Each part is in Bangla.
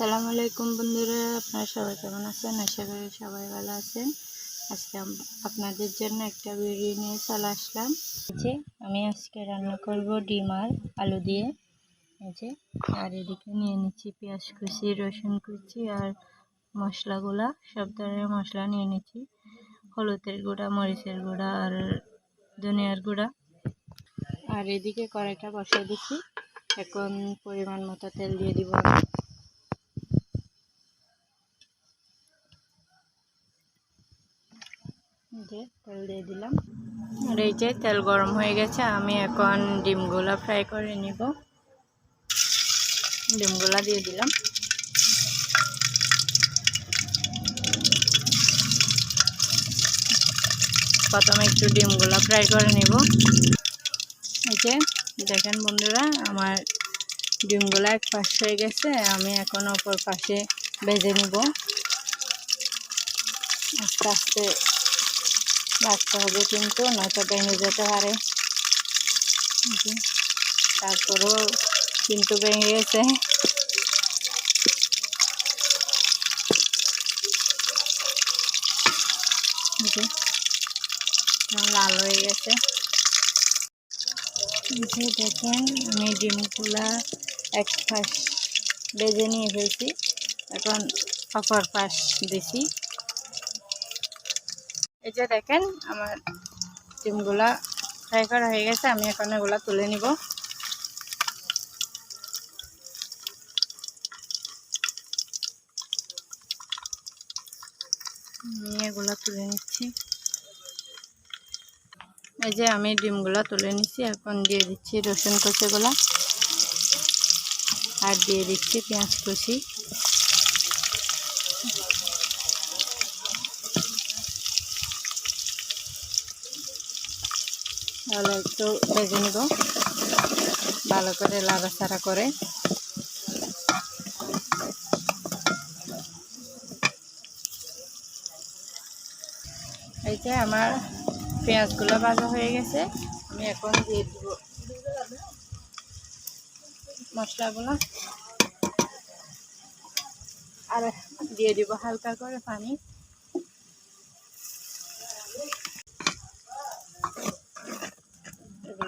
আসসালামু আলাইকুম বন্ধুরা, আপনারা সবাই কেমন আছেন? আশা করি সবাই ভালো আছেন। আজকে আপনাদের জন্য একটা ভিডিও নিয়ে চলে আসলাম। যে, আমি আজকে রান্না করব ডিম আর আলু দিয়ে। যে, আর এদিকে নিয়ে নিচ্ছি পেঁয়াজ কুচি, রসুন কুচি আর মশলাগুলা। সব ধরনের মশলা নিয়ে নিচ্ছি। হলুদের গুঁড়া, মরিচের গুঁড়া আর ধনিয়ার গুঁড়া। আর এদিকে কড়াইটা বসিয়ে দিচ্ছি। এখন পরিমাণ মতো তেল দিয়ে দিব। যে তেল দিয়ে দিলাম। আর এই যে তেল গরম হয়ে গেছে, আমি এখন ডিমগুলা ফ্রাই করে নিব। ডিমগুলা দিয়ে দিলাম। প্রথমে একটু ডিমগুলা ফ্রাই করে নিব। এই যে দেখেন বন্ধুরা, আমার ডিমগুলা এক পাশ হয়ে গেছে, আমি এখন অপর পাশে ভেজে নিব। আস্তে আস্তে রাখতে হবে কিন্তু, নয়তো ভেঙে যেতে পারে। তারপরেও কিন্তু ভেঙে গেছে। লাল হয়ে গেছে। যে দেখেন, আমি ডিমগুলা এক পাশ বেজে নিয়ে ফেলছি। এখন অপর পাশ দিছি। এই যে দেখেন, আমার ডিমগুলা ফ্রাই করা হয়ে গেছে, আমি এখন এগুলা তুলে নিব। এগুলা তুলে নিচ্ছি। এই যে আমি ডিমগুলা তুলে নিচ্ছি, এখন দিয়ে দিচ্ছি রসুন কুচিগুলা আর দিয়ে দিচ্ছি পেঁয়াজ কুচি তাহলে একটু ভেজে নিব। ভালো করে লাড়াচাড়া করে। এই যে আমার পেঁয়াজগুলো ভাজা হয়ে গেছে, আমি এখন দিয়ে দিব মশলাগুলো। আর দিয়ে দিব হালকা করে পানি।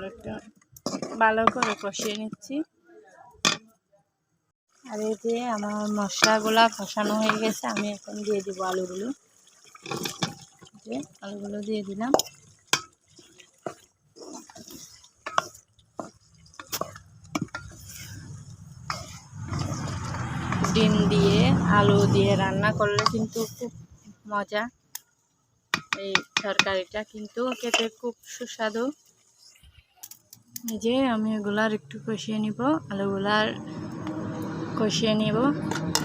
এগুলো একটু ভালো করে কষিয়ে নিচ্ছি। আর এই যে আমার মশলাগুলা কষানো হয়ে গেছে, আমি এখন দিয়ে দিব আলুগুলো। যে আলুগুলো দিয়ে দিলাম। ডিম দিয়ে, আলু দিয়ে রান্না করলে কিন্তু খুব মজা। এই তরকারিটা কিন্তু খেতে খুব সুস্বাদু। এই যে আমি গোলার একটু কষিয়ে নিব, আলুগুলার কষিয়ে নিব,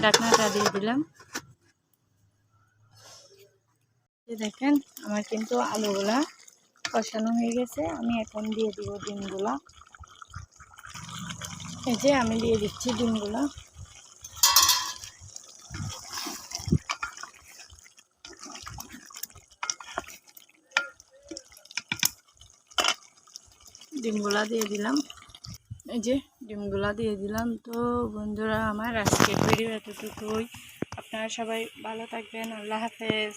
ঢাকনাটা দিয়ে দিলাম। দেখেন, আমার কিন্তু আলুগুলা কষানো হয়ে গেছে, আমি এখন দিয়ে দিব ডিমগুলা। এই যে আমি দিয়ে দিচ্ছি ডিমগুলা। ডিমগুলা দিয়ে দিলাম। এই যে ডিমগুলা দিয়ে দিলাম। তো বন্ধুরা, আমার আজকের ভিডিও এতটুকুই। আপনারা সবাই ভালো থাকবেন। আল্লাহ হাফেজ।